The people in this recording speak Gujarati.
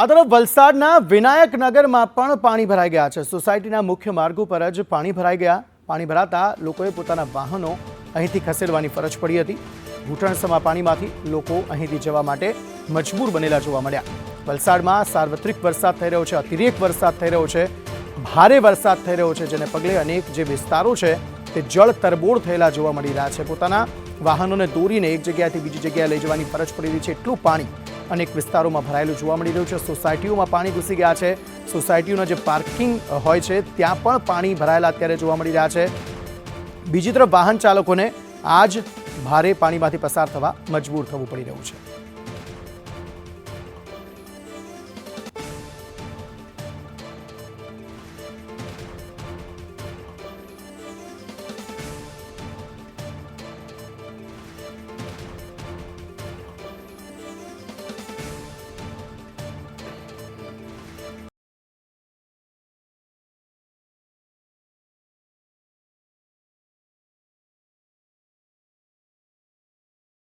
આ તરફ વલસાડના વિનાયકનગરમાં પણ પાણી ભરાઈ ગયા છે. સોસાયટીના મુખ્ય માર્ગો પર જ પાણી ભરાઈ ગયા. પાણી ભરાતા લોકોએ પોતાના વાહનો અહીંથી ખસેડવાની ફરજ પડી હતી. ઘૂંટણસમા પાણીમાંથી લોકો અહીંથી જવા માટે મજબૂર બનેલા જોવા મળ્યા. વલસાડમાં સાર્વત્રિક વરસાદ થઈ રહ્યો છે, અતિરેક વરસાદ થઈ રહ્યો છે, ભારે વરસાદ થઈ રહ્યો છે, જેને પગલે અનેક જે વિસ્તારો છે તે જળ તરબોળ થયેલા જોવા મળી રહ્યા છે. પોતાના વાહનોને દોરીને એક જગ્યાએથી બીજી જગ્યાએ લઈ જવાની ફરજ પડી રહી છે. એટલું પાણી અનેક વિસ્તારોમાં ભરાયેલું જોવા મળી રહ્યું છે. સોસાયટીઓમાં પાણી ઘૂસી ગયા છે. સોસાયટીઓના જે પાર્કિંગ હોય છે, ત્યાં પણ પાણી ભરાયેલા અત્યારે જોવા મળી રહ્યા છે. બીજી તરફ વાહન ચાલકોને આજ ભારે પાણીમાંથી પસાર થવા મજબૂર થવું પડી રહ્યું છે.